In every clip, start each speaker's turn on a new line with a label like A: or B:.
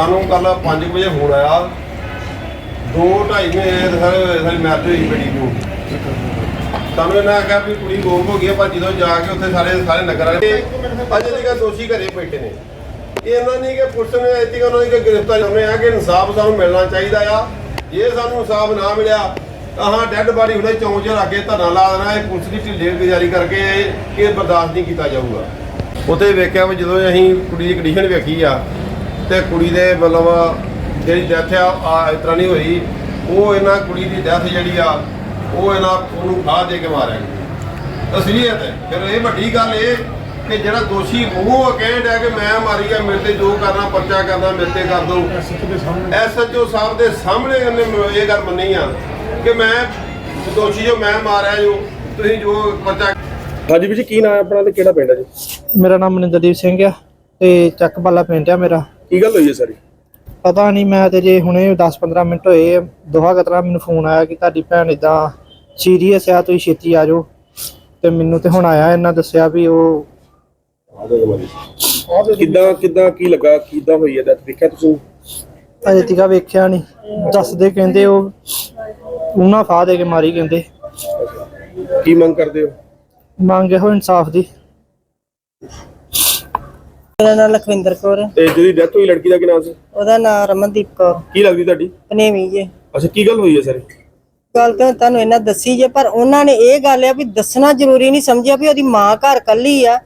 A: ਸਾਨੂੰ ਕੱਲ 5 ਵਜੇ ਫੋਨ ਆਇਆ। 2:30 ਵਜੇ ਸਾਰੇ ਸਾਡੀ ਮੈਰਿਜ ਹੋਈ ਬੇਟੀ ਨੂੰ ਸਾਨੂੰ ਇਹਨਾਂ ਆਖਿਆ ਵੀ ਕੁੜੀ ਗੋਮ ਹੋ ਗਈ ਆ, ਪਰ ਜਦੋਂ ਜਾ ਕੇ ਉੱਥੇ ਸਾਰੇ ਸਾਰੇ ਨਗਰ ਵਾਲੇ। ਅਜੇ ਤੱਕ ਦੋਸ਼ੀ ਘਰੇ ਬੈਠੇ ਨੇ। ਇਹਨਾਂ ਨਹੀਂ ਕਿ ਪੁਲਿਸ ਨੇ ਇੱਥੇ ਉਹਨਾਂ ਦੀ ਗ੍ਰਿਫਤਾਰੀ। ਉਹਨੇ ਆ ਕਿ ਇਨਸਾਫ ਸਾਨੂੰ ਮਿਲਣਾ ਚਾਹੀਦਾ ਆ। ਜੇ ਸਾਨੂੰ ਇਨਸਾਫ ਨਾ ਮਿਲਿਆ ਤਾਂ ਹਾਂ ਡੈੱਡ ਬਾਡੀ ਹੁਣੇ ਚੌਂਕ 'ਚ ਧਰਨਾ ਲਾ ਦੇਣਾ। ਇਹ ਪੁਲਿਸ ਦੀ ਢਿੱਲੇ ਗੁਜ਼ਾਰੀ ਕਰਕੇ ਇਹ ਬਰਦਾਸ਼ਤ ਨਹੀਂ ਕੀਤਾ ਜਾਊਗਾ। ਉੱਥੇ ਵੇਖਿਆ ਵੀ ਜਦੋਂ ਅਸੀਂ ਕੁੜੀ ਦੀ ਕੰਡੀਸ਼ਨ ਵੇਖੀ ਆ ਤੇ ਕੁੜੀ ਦੇ ਮਤਲਬ ਜਿਹੜੀ ਡੈਥ ਆ ਆ ਇਸ ਤਰ੍ਹਾਂ ਨਹੀਂ ਹੋਈ। ਉਹ ਇਹਨਾਂ ਕੁੜੀ ਦੀ ਡੈਥ ਜਿਹੜੀ ਆ ਉਹ ਇਹਨਾਂ ਉਹਨੂੰ ਫਾਹ ਦੇ ਕੇ ਮਾਰਿਆ ਗਿਆ ਅਸਲੀਅਤ ਹੈ। ਫਿਰ ਇਹ ਵੱਡੀ ਗੱਲ ਇਹ ਕਿ ਜਿਹੜਾ ਦੋਸ਼ੀ ਉਹ ਕਹਿਣ ਡਿਆ ਕਿ ਮੈਂ ਮਾਰੀ ਆ ਮੇਰੇ ਤੇ ਜੋ ਕਰਨਾ ਪਰਚਾ ਕਰਨਾ ਮੇਰੇ ਤੇ ਕਰ ਦੋ। ਐਸਐਚਓ ਸਾਹਿਬ ਦੇ ਸਾਹਮਣੇ ਇਹਨੇ ਇਹ ਗੱਲ ਮੰਨੀ ਆ ਕਿ ਮੈਂ ਦੋਸ਼ੀ ਜੋ ਮੈਂ ਮਾਰਿਆ ਜੋ ਤੁਸੀਂ ਜੋ ਪਰਚਾ
B: ਹਾਂਜੀ ਵੀਰ ਜੀ ਕੀ ਨਾਮ ਆਪਣਾ ਤੇ ਕਿਹੜਾ ਪਿੰਡ ਹੈ ਜੀ?
C: ਮੇਰਾ ਨਾਮ ਮਨਿੰਦਰਦੀਪ ਸਿੰਘ ਆ ਤੇ ਚੱਕਬਾਲਾ ਪਿੰਡ ਆ ਮੇਰਾ।
B: ਕੀ ਗੱਲ ਹੋਈ ਹੈ ਸਾਰੀ?
C: ਪਤਾ ਨਹੀਂ ਮੈਂ ਤੇ ਜੇ ਹੁਣੇ 10-15 ਮਿੰਟ ਹੋਏ ਦੋਹਾ ਕਤਰਾ ਮੈਨੂੰ ਫੋਨ ਆਇਆ ਕਿ ਤੁਹਾਡੀ ਭੈਣ ਇਦਾਂ ਸੀਰੀਅਸ ਆ ਤੁਸੀਂ ਛੇਤੀ ਆ ਜਾਓ। ਤੇ ਮੈਨੂੰ ਤੇ ਹੁਣ ਆਇਆ ਇਹਨਾਂ ਦੱਸਿਆ ਵੀ ਉਹ
B: ਕਿੱਦਾਂ ਕਿੱਦਾਂ ਕੀ ਲੱਗਾ ਕਿੱਦਾਂ ਹੋਈ ਹੈ ਡੈਥ ਦੇਖਿਆ ਤੁਸੀਂ?
C: ਅਜੇ ਤੀਕਾ ਵੇਖਿਆ ਨਹੀਂ। ਦੱਸਦੇ ਕਹਿੰਦੇ ਉਹ ਉਹਨਾਂ ਫਾਹ ਦੇ ਕੇ ਮਾਰੀ ਕਹਿੰਦੇ।
B: ਕੀ ਮੰਗ ਕਰਦੇ ਹੋ?
C: ਮੰਗੇ ਹੋ ਇਨਸਾਫ ਦੀ।
D: ਮੇਰਾ ਨਾਮ ਲਖਵਿੰਦਰ ਕੌਰ ਹੈ।
B: ਤੇ ਜਿਹੜੀ ਡੈਥ ਹੋਈ ਲੜਕੀ ਦਾ ਕੀ ਨਾਮ ਸੀ?
D: ਉਹਦਾ ਨਾਮ ਰਮਨਦੀਪ ਕੌਰ।
B: ਕੀ ਲੱਗਦੀ ਤੁਹਾਡੀ?
D: ਪਨੇਵੀ ਜੇ।
B: ਅੱਛਾ ਕੀ ਗੱਲ ਹੋਈ ਹੈ ਸਾਰੀ?
D: ਗੱਲ ਤਾਂ ਤੁਹਾਨੂੰ ਇਹਨਾਂ ਦੱਸੀ ਜੇ ਪਰ ਉਹਨਾਂ ਨੇ ਇਹ ਗੱਲ ਆ ਵੀ ਦੱਸਣਾ ਜ਼ਰੂਰੀ ਨਹੀਂ ਸਮਝਿਆ ਵੀ ਉਹਦੀ ਮਾਂ ਘਰ ਕੱਲੀ ਆ।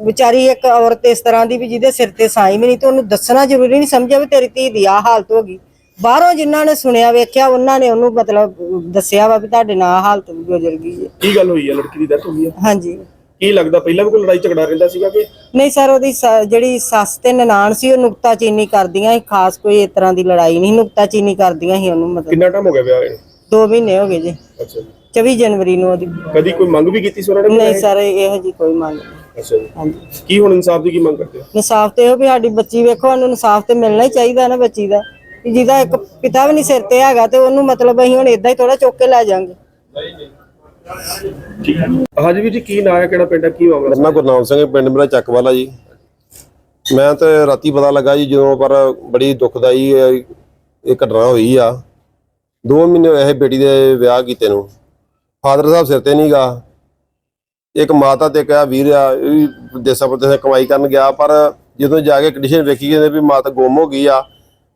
D: ਵਿਚਾਰੀ ਇੱਕ ਔਰਤ ਇਸ ਤਰ੍ਹਾਂ ਦੀ ਵੀ ਜਿਹਦੇ ਸਿਰ ਤੇ ਸਾਈ ਵੀ ਨਹੀਂ ਤੇ ਉਹਨੂੰ ਦੱਸਣਾ ਜ਼ਰੂਰੀ ਨਹੀਂ ਸਮਝਿਆ ਵੀ ਤੇਰੀ ਧੀ ਦੀ ਆ ਹਾਲਤ ਹੋ ਗਈ। ਬਾਹਰੋਂ ਜਿਨ੍ਹਾਂ ਨੇ ਸੁਣਿਆ ਵੇਖਿਆ ਉਹਨਾਂ ਨੇ ਉਹਨੂੰ ਮਤਲਬ ਦੱਸਿਆ ਵਾ ਵੀ ਤੁਹਾਡੇ ਨਾਲ ਆਹ ਹਾਲਤ ਗੁਜ਼ਰ ਗਈ ਹੈ।
B: ਕੀ ਗੱਲ ਹੋਈ ਹੈ? ਲੜਕੀ ਦੀ ਡੈਥ ਹੋਈ ਹੈ?
D: ਹਾਂਜੀ।
B: ਕੀ ਲੱਗਦਾ ਪਹਿਲਾਂ ਵੀ ਕੋਈ ਲੜਾਈ ਝਗੜਾ ਰਹਿੰਦਾ ਸੀਗਾ ਕਿ?
D: ਨਹੀਂ ਸਰ ਉਹਦੀ ਸ- ਜਿਹੜੀ ਸੱਸ ਤੇ ਨਨਾਣ ਸੀ ਉਹ ਨੁਕਤਾਚੀਨੀ ਕਰਦੀਆਂ ਸੀ ਖਾਸ ਕੋਈ ਇਸ ਤਰ੍ਹਾਂ ਦੀ ਲੜਾਈ ਨਹੀਂ ਨੁਕਤਾਚੀਨੀ ਕਰਦੀਆਂ ਸੀ ਉਹਨੂੰ ਮਤਲਬ।
B: ਕਿੰਨਾ ਟਾਈਮ ਹੋ ਗਿਆ ਵਿਆਹ ਹੋਏ ਨੂੰ?
D: 2 ਮਹੀਨੇ ਹੋ ਗਏ ਜੀ।
B: ਅੱਛਾ ਜੀ।
D: 24 ਜਨਵਰੀ ਨੂੰ ਉਹਦੀ।
B: ਕਦੀ ਕੋਈ ਮੰਗ ਵੀ ਕੀਤੀ ਸੀ ਉਹਨਾਂ ਨੇ
D: ਨਹੀਂ ਸਰ ਇਹੋ ਜੀ ਕੋਈ ਮੰਗ ਨਹੀਂ।
B: ਅੱਛਾ ਜੀ।
D: ਹਾਂਜੀ।
B: ਕੀ ਹੁਣ ਇਨਸਾਫ ਦੀ ਕੀ ਮੰਗ ਕਰਦੇ ਹੋ?
D: ਇਨਸਾਫ ਤੇ ਇਹੋ ਵੀ ਸਾਡੀ ਬੱਚੀ ਵੇਖੋ ਉਹਨੂੰ ਇਨਸਾਫ ਤੇ ਮਿਲਣਾ ਹੀ ਚਾਹੀਦਾ ਨਾ ਬੱਚੀ ਦਾ। ਕਿ ਜਿਹਦਾ ਇੱਕ ਪਿਤਾ ਵੀ ਨਹੀਂ ਸਿਰ ਤੇ ਹੈਗਾ ਤੇ ਉਹਨੂੰ ਮਤਲਬ ਅਸੀਂ ਹੁਣ ਇਦਾਂ ਹੀ ਥੋੜਾ ਚੁੱਕ ਕੇ ਲੈ ਜਾਾਂਗੇ
B: ਹਾਂਜੀ ਵੀਰ ਜੀ ਕੀ ਨਾਮ ਹੈ ਕਿਹੜਾ ਪਿੰਡ ਹੈ ਕੀ ਮਾਮਲਾ?
A: ਮੇਰਾ ਨਾਮ ਗੁਰਨਾਮ ਸਿੰਘ ਹੈ, ਪਿੰਡ ਮੇਰਾ ਚੱਕਵਾਲਾ ਜੀ। ਮੈਂ ਤੇ ਰਾਤੀ ਪਤਾ ਲੱਗਾ ਜੀ ਜਦੋਂ ਪਰ ਬੜੀ ਦੁਖਦਾਈ ਇਹ ਇਹ ਘਟਨਾ ਹੋਈ ਆ। 2 ਮਹੀਨੇ ਹੋਏ ਇਹ ਬੇਟੀ ਦੇ ਵਿਆਹ ਕੀਤੇ ਨੂੰ। ਫਾਦਰ ਸਾਹਿਬ ਸਿਰ ਤੇ ਨਹੀਂਗਾ। ਇੱਕ ਮਾਤਾ ਤੇ ਕਿਹਾ ਵੀਰ ਆ ਇਹ ਵੀ ਦੇਸਾਂ ਪਰਦੇਸਾਂ ਕਮਾਈ ਕਰਨ ਗਿਆ ਪਰ ਜਦੋਂ ਜਾ ਕੇ ਕੰਡੀਸ਼ਨ ਵੇਖੀ ਕਹਿੰਦੇ ਵੀ ਮਾਤਾ ਗੁੰਮ ਹੋ ਗਈ ਆ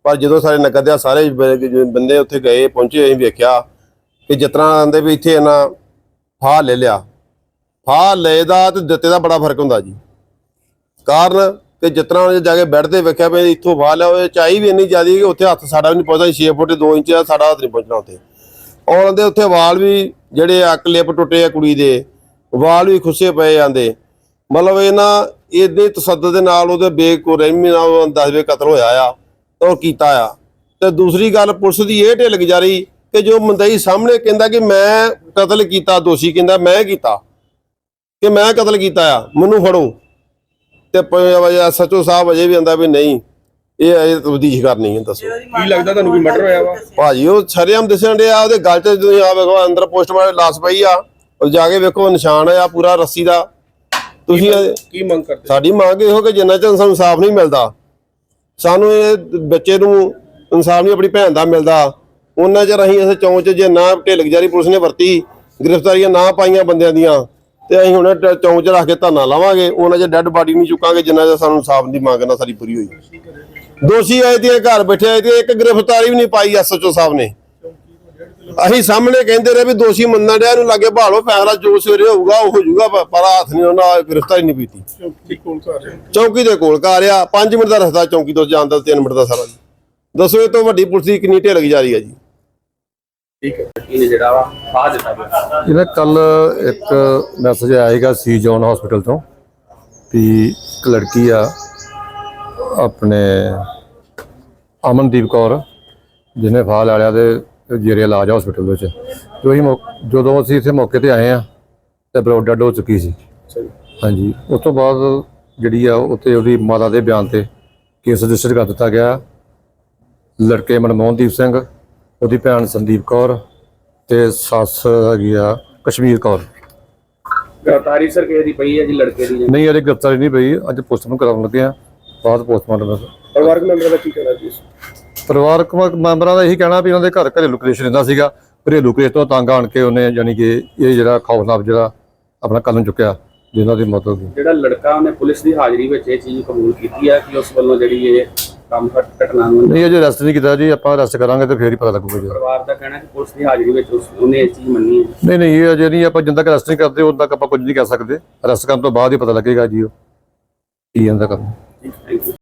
A: ਪਰ ਜਦੋਂ ਸਾਰੇ ਨਗਰ ਦੇ ਸਾਰੇ ਬ- ਬੰਦੇ ਉੱਥੇ ਗਏ ਪਹੁੰਚੇ ਅਸੀਂ ਵੇਖਿਆ ਕਿ ਜਿਤਨਾ ਆਂਦੇ ਵੀ ਇੱਥੇ ਇਹਨਾਂ ਫਾਹ ਲੈ ਲਿਆ। ਫਾਹ ਲਏ ਦਾ ਤੇ ਦਿੱਤੇ ਦਾ ਬੜਾ ਫ਼ਰਕ ਹੁੰਦਾ ਜੀ। ਕਾਰਨ ਕਿ ਜਿਤਨਾ ਉਹਨੇ ਜਾ ਕੇ ਬੈੱਡ ਤੇ ਵੇਖਿਆ ਵੀ ਇੱਥੋਂ ਫਾਹ ਲਿਆ ਉਹ ਚਾਈ ਵੀ ਇੰਨੀ ਜ਼ਿਆਦੀ ਕਿ ਉੱਥੇ ਹੱਥ ਸਾਡਾ ਵੀ ਨਹੀਂ ਪਹੁੰਚਦਾ 6 ਫੁੱਟ 2 ਇੰਚ ਆ ਸਾਡਾ ਹੱਥ ਨਹੀਂ ਪਹੁੰਚਣਾ ਉੱਥੇ। ਔਰ ਉਹਦੇ ਉੱਥੇ ਵਾਲ ਵੀ ਜਿਹੜੇ ਆ ਕਲਿੱਪ ਟੁੱਟੇ ਆ ਕੁੜੀ ਦੇ, ਵਾਲ ਵੀ ਖੁੱਸੇ ਪਏ ਜਾਂਦੇ। ਮਤਲਬ ਇਹ ਨਾ ਇਹਦੇ ਤਸੱਦਦ ਦੇ ਨਾਲ ਉਹਦੇ ਬੇਕੁਰਹਿਮੀ ਨਾਲ ਉਹ ਦਸਵੇਂ ਕਤਲ ਹੋਇਆ ਆ, ਤੇ ਉਹ ਕੀਤਾ ਆ। ਤੇ ਦੂਸਰੀ ਗੱਲ ਪੁਲਿਸ ਦੀ ਇਹ ਢਿੱਲ ਗੁਜ਼ਾਰੀ ਕਿ ਜੋ ਮੰਦਈ ਸਾਹਮਣੇ ਕਹਿੰਦਾ ਕਿ ਮੈਂ ਕਤਲ ਕੀਤਾ ਦੋਸ਼ੀ ਕਹਿੰਦਾ ਮੈਂ ਕੀਤਾ। ਕਿ ਮੈਂ ਕਤਲ ਕੀਤਾ ਆ ਮੈਨੂੰ ਫੜੋ। ਤੇ ਸੱਚੋ ਸਾਹਿਬ ਅਜੇ ਵੀ ਆਂਦਾ ਵੀ ਨਹੀਂ ਇਹ ਇਹ ਤਬਦੀਸ਼ ਕਰਨੀ ਹੈ ਦੱਸੋ।
B: ਕੀ ਲੱਗਦਾ ਤੁਹਾਨੂੰ ਕੋਈ ਮਰਡਰ ਹੋਇਆ ਵਾ?
A: ਭਾਜੀ ਉਹ ਸ਼ਰੇਆਮ ਦਿਸਣ ਡਿਆ ਉਹਦੇ ਗਲ 'ਚ ਤੁਸੀਂ ਆ ਵੇਖੋ ਅੰਦਰ ਪੋਸਟਮਾਰਟਮ ਲਾਸ ਪਈ ਆ ਉਹ ਜਾ ਕੇ ਵੇਖੋ ਨਿਸ਼ਾਨ ਆ ਪੂਰਾ ਰੱਸੀ ਦਾ। ਤੁਸੀਂ
B: ਕੀ ਮੰਗ ਕਰਦੇ?
A: ਸਾਡੀ ਮੰਗ ਇਹੋ ਕਿ ਜਿੰਨਾ ਚਿਰ ਸਾਨੂੰ ਇਨਸਾਫ ਨਹੀਂ ਮਿਲਦਾ ਸਾਨੂੰ ਇਹ ਬੱਚੇ ਨੂੰ ਇਨਸਾਫ ਨਹੀਂ ਆਪਣੀ ਭੈਣ ਦਾ ਮਿਲਦਾ। ਉਹਨਾਂ ਚਿਰ ਅਸੀਂ ਇਸ ਚੌਂਚ 'ਚ ਜੇ ਨਾ ਢਿੱਲ ਗੁਜ਼ਾਰੀ ਪੁਲਿਸ ਨੇ ਵਰਤੀ ਗ੍ਰਿਫਤਾਰੀਆਂ ਨਾ ਪਾਈਆਂ ਬੰਦਿਆਂ ਦੀਆਂ ਤੇ ਅਸੀਂ ਹੁਣ ਚੌਂਚ 'ਚ ਰੱਖ ਕੇ ਧਰਨਾ ਲਾਵਾਂਗੇ ਉਹਨਾਂ ਚਿਰ ਡੈੱਡ ਬਾਡੀ ਨਹੀਂ ਚੁੱਕਾਂਗੇ ਜਿੰਨਾ ਚਿਰ ਸਾਨੂੰ ਇਨਸਾਫ ਦੀ ਮੰਗ ਨਾ ਸਾਡੀ ਪੂਰੀ ਹੋਈ। ਦੋਸ਼ੀ ਆਏ ਤੇ ਘਰ ਬੈਠੇ ਆਏ ਤੇ ਇੱਕ ਗ੍ਰਿਫਤਾਰੀ ਵੀ ਨਹੀਂ ਪਾਈ ਐਸਐਚਓ ਸਾਹਿਬ ਨੇ। ਅਸੀਂ ਸਾਹਮਣੇ ਕਹਿੰਦੇ ਰਹੇ ਵੀ ਦੋਸ਼ੀ ਮੰਨਣ ਡਿਆ ਇਹਨੂੰ ਲਾਗੇ ਭਾਲੋ ਫੈਸਲਾ ਜੋ ਸਵੇਰੇ ਹੋਊਗਾ ਉਹ ਹੋ ਜਾਊਗਾ ਪ- ਪਰ ਹੱਥ ਨਹੀਂ ਉਹਨਾਂ ਗ੍ਰਿਫਤਾਰੀ ਨਹੀਂ ਪੀਤੀ।
B: ਚੌਕੀ
A: ਦੇ ਕੋਲ ਘਰ ਆ 5 ਮਿੰਟ ਦਾ ਰਸਤਾ ਚੌਂਕੀ ਤੋਂ ਜਾਣ ਦਾ 3 ਮਿੰਟ ਦਾ ਸਾਰਾ। ਦੱਸੋ ਇਹ ਤੋਂ ਵੱਡੀ ਪੁਲਿਸ ਦੀ ਕਿੰਨੀ ਢਿੱਲ ਜਾ ਰਹੀ ਹੈ ਜੀ?
B: ਠੀਕ ਹੈ
E: ਇਹਦਾ ਕੱਲ ਇੱਕ ਮੈਸੇਜ ਆਇਆ ਸੀਗਾ ਸੀ ਜੋਨ ਹਸਪੀਟਲ ਤੋਂ ਵੀ ਇੱਕ ਲੜਕੀ ਆ ਆਪਣੇ ਅਮਨਦੀਪ ਕੌਰ ਜਿਹਨੇ ਫਾਹ ਲੈ ਲਿਆ ਤੇ ਜੇਰੇ ਇਲਾਜ ਹਸਪੀਟਲ ਵਿੱਚ। ਜੋ ਮੌ- ਜਦੋਂ ਅਸੀਂ ਇੱਥੇ ਮੌਕੇ ਤੇ ਆਏ ਆ ਤੇ ਬਲੱਡ ਡੈਡ ਹੋ ਚੁੱਕੀ ਸੀ। ਹਾਂਜੀ ਉਸ ਤੋਂ ਬਾਅਦ ਜਿਹੜੀ ਆ ਉੱਤੇ ਉਹਦੀ ਮਾਤਾ ਦੇ ਬਿਆਨ ਤੇ ਕੇਸ ਰਜਿਸਟਰ ਕਰ ਦਿੱਤਾ ਗਿਆ। ਲੜਕੇ ਮਨਮੋਹਨਦੀਪ ਸਿੰਘ ਉਹਦੀ ਭੈਣ ਸੰਦੀਪ ਕੌਰ ਤੇ ਸੱਸ ਹੈਗੀ ਆ ਕਸ਼ਮੀਰ ਕੌਰ।
B: ਤਾਰੀਖ ਸਰ ਕਿਸੇ ਦੀ ਪਈ ਹੈ ਜੀ ਲੜਕੇ ਦੀ
E: ਨਹੀਂ ਇਹਦੇ ਗ੍ਰਿਫਤਾਰੀ ਨਹੀਂ ਪਈ। ਅੱਜ ਪੋਸਟਮਾਰਟਮ ਕਰਾਉਣ ਲੱਗੇ ਆ। ਬਾਅਦ ਪੋਸਟਮਾਰਟਮ
B: ਪਰਿਵਾਰਕ ਮੈਂਬਰਾਂ ਦਾ ਕੀ ਕਹਿਣਾ ਜੀ?
E: ਪਰਿਵਾਰਕ ਮੈਂਬਰਾਂ ਦਾ ਇਹੀ ਕਹਿਣਾ ਵੀ ਉਹਨਾਂ ਦੇ ਘਰ ਘਰੇਲੂ ਕਲੇਸ਼ ਰਹਿੰਦਾ ਸੀਗਾ। ਘਰੇਲੂ ਕਲੇਸ਼ ਤੋਂ ਤੰਗ ਆਣ ਕੇ ਉਹਨੇ ਯਾਨੀ ਕਿ ਇਹ ਜਿਹੜਾ ਖੌਫਨਾਕ ਜਿਹੜਾ ਆਪਣਾ ਕਦਮ ਚੁੱਕਿਆ ਜਿਨ੍ਹਾਂ ਦੀ ਮਦਦ ਦੀ
F: ਜਿਹੜਾ ਲੜਕਾ ਉਹਨੇ ਪੁਲਿਸ ਦੀ ਹਾਜ਼ਰੀ ਵਿੱਚ ਇਹ ਚੀਜ਼ ਕਬੂਲ ਕੀਤੀ ਹੈ ਕਿ ਉਸ ਵੱਲੋਂ ਜਿਹੜੀ ਇਹ ਕੰਮ ਘਟ- ਘਟਨਾ ਨੂੰ।
E: ਨਹੀਂ ਅਜੇ ਅਰੈਸਟ ਨਹੀਂ ਕੀਤਾ ਜੀ ਆਪਾਂ ਅਰੈਸਟ ਕਰਾਂਗੇ ਤੇ ਫੇਰ ਹੀ ਪਤਾ ਲੱਗੂਗਾ ਜੀ।
F: ਪਰਿਵਾਰ ਦਾ ਕਹਿਣਾ ਕਿ ਪੁਲਿਸ ਦੀ ਹਾਜ਼ਰੀ ਵਿੱਚ ਉਸ ਉਹਨੇ ਇਹ ਚੀਜ਼ ਮੰਨੀ ਹੈ।
E: ਨਹੀਂ ਨਹੀਂ ਇਹ ਅਜੇ ਨਹੀਂ ਆਪਾਂ ਜਿੰਦਾ ਤੱਕ ਅਰੈਸਟ ਨਹੀਂ ਕਰਦੇ ਉਦੋਂ ਤੱਕ ਆਪਾਂ ਕੁਝ ਨਹੀਂ ਕਹਿ ਸਕਦੇ। ਅਰੈਸਟ ਕਰਨ ਤੋਂ ਬਾਅਦ ਹੀ ਪਤਾ ਲੱਗੇਗਾ ਜੀ ਉਹ। ਕੀ ਜਾਂਦਾ ਕੰਮ।
F: Thank you